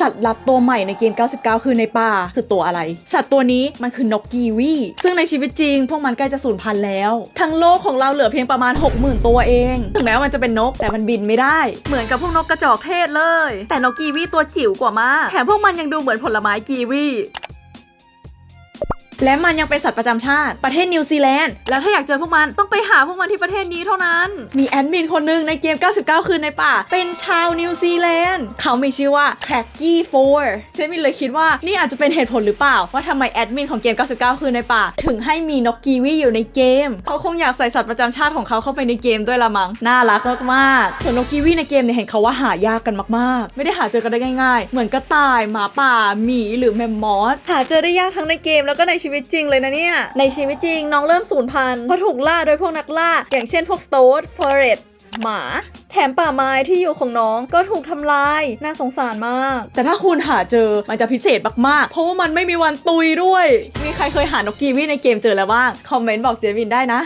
สัตว์ลับตัวใหม่ในเกม 99 คือในป่าคือตัวอะไร สัตว์ตัวนี้มันคือนกกีวี ซึ่งในชีวิตจริง พวกมันใกล้จะสูญพันธุ์แล้ว ทั้งโลกของเราเหลือเพียงประมาณ 60,000 ตัวเอง ถึงแม้ว่ามันจะเป็นนกแต่มันบินไม่ได้ เหมือนกับพวกนกกระจอกเทศเลย แต่นกกีวีตัวจิ๋วกว่ามาก แถมพวกมันยังดูเหมือนผลไม้กีวี และมันยังเป็นสัตว์ประจำชาติประเทศนิวซีแลนด์ แล้วถ้าอยากเจอพวกมันต้องไปหาพวกมันที่ประเทศนี้เท่านั้น มีแอดมินคนหนึ่งในเกม 99 คืนในป่า เป็นชาวนิวซีแลนด์ เขามีชื่อว่า Cracky 4เจมินเลยคิดว่านี่อาจจะเป็นเหตุผลหรือเปล่า ว่าทำไมแอดมินของเกม 99 คืนในป่า ถึงให้มีนกกีวีอยู่ในเกม เขาคงอยากใส่สัตว์ประจำชาติของเขาเข้าไปในเกมด้วยละมัง้ง น่ารักมากๆส่วนนกกีวีในเกมเนี่ยเห็นเขาว่าหายากกันมากๆ ไม่ได้หาเจอกันได้ง่าย ๆ เหมือนกระต่าย หมาป่า หมี หรือแมมมอส หาเจอได้ยากทั้งในเกมแล้วก็ในชีวิตจริงเลยนะเนี่ย ในชีวิตจริงน้องเริ่มสูญพันธุ์เพราะถูกล่าโดยพวกนักล่า อย่างเช่นพวกสโตดฟอเรสหมาแถมป่าไม้ที่อยู่ของน้องก็ถูกทำลาย น่าสงสารมาก แต่ถ้าคุณหาเจอมันจะพิเศษมากๆ เพราะว่ามันไม่มีวันตุยด้วย มีใครเคยหานกกีวีในเกมเจอแล้วบ้าง คอมเมนต์บอกเจวินได้นะ